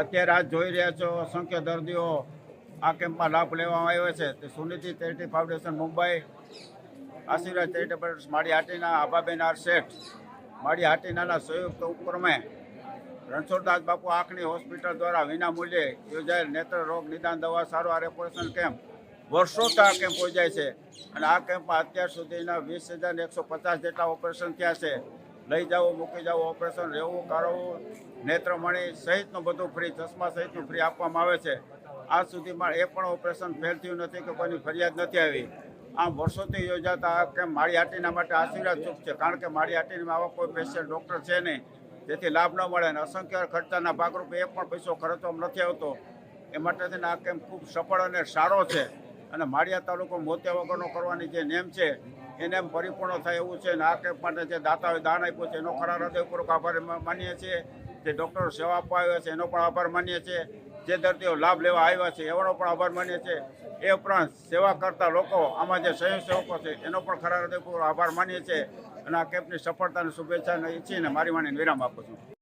અત્યારે આજ જોઈ રહ્યા છો અસંખ્ય દર્દીઓ આ કેમ્પમાં લાભ લેવામાં આવ્યો છે. તે Sunidhi charity foundation, Mumbai, Ashirwad charitable Mali Hatina Abhaben R Sheth, માળી હાટીનાના સંયુક્ત ઉપક્રમે રણછોડદાસ બાપુ આંખની હોસ્પિટલ દ્વારા વિના મૂલ્યે યોજાયેલ નેત્ર રોગ નિદાન દવા સારવાર ઓપરેશન કેમ્પ વર્ષોથી આ કેમ્પ યોજાય છે. અને આ કેમ્પમાં અત્યાર સુધીના વીસ હજાર એકસો પચાસ જેટલા ઓપરેશન થયા છે. લઈ જાઓ, મૂકી જાઓ, ઓપરેશન રહેવું, કાઢવું નેત્રમણી સહિતનું બધું ફ્રી ચશ્મા સહિતનું ફ્રી આપવામાં આવે છે. આજ સુધીમાં એ પણ ઓપરેશન ફેલ થયું નથી કે કોઈની ફરિયાદ નથી આવી. આમ વર્ષોથી યોજાતા આ કેમ્પ માળી હાટીના માટે આશીર્વાદ ચૂક છે? કારણ કે માળી હાટીમાં આવા કોઈ સ્પેશિયલ ડૉક્ટર છે નહીં. જેથી લાભ ન મળે અને અસંખ્ય ખર્ચાના ભાગરૂપે એક પણ પૈસો ખર્ચવામાં નથી આવતો. એ માટે આ કેમ્પ ખૂબ સફળ અને સારો છે. અને માળિયા તાલુકો મોતિયા વગરનો કરવાની જે નેમ છે એને નેમ પરિપૂર્ણ થાય એવું છે. અને આ કેમ્પ માટે જે દાતાઓએ દાન આપ્યું છે, એનો ખરા હૃદયપૂર્વક આભાર માનીએ છીએ. જે ડૉક્ટરો સેવા આપવા આવ્યા છે, એનો પણ આભાર માનીએ છીએ. જે દર્દીઓ લાભ લેવા આવ્યા છે, એવાનો પણ આભાર માનીએ છીએ. એ ઉપરાંત સેવા કરતા લોકો, આમાં જે સ્વયંસેવકો છે, એનો પણ ખરા હૃદયપૂર્વક આભાર માનીએ છીએ. અને આ કેમ્પની સફળતાની શુભેચ્છા ઈચ્છીને મારી વાણીને વિરામ આપું છું.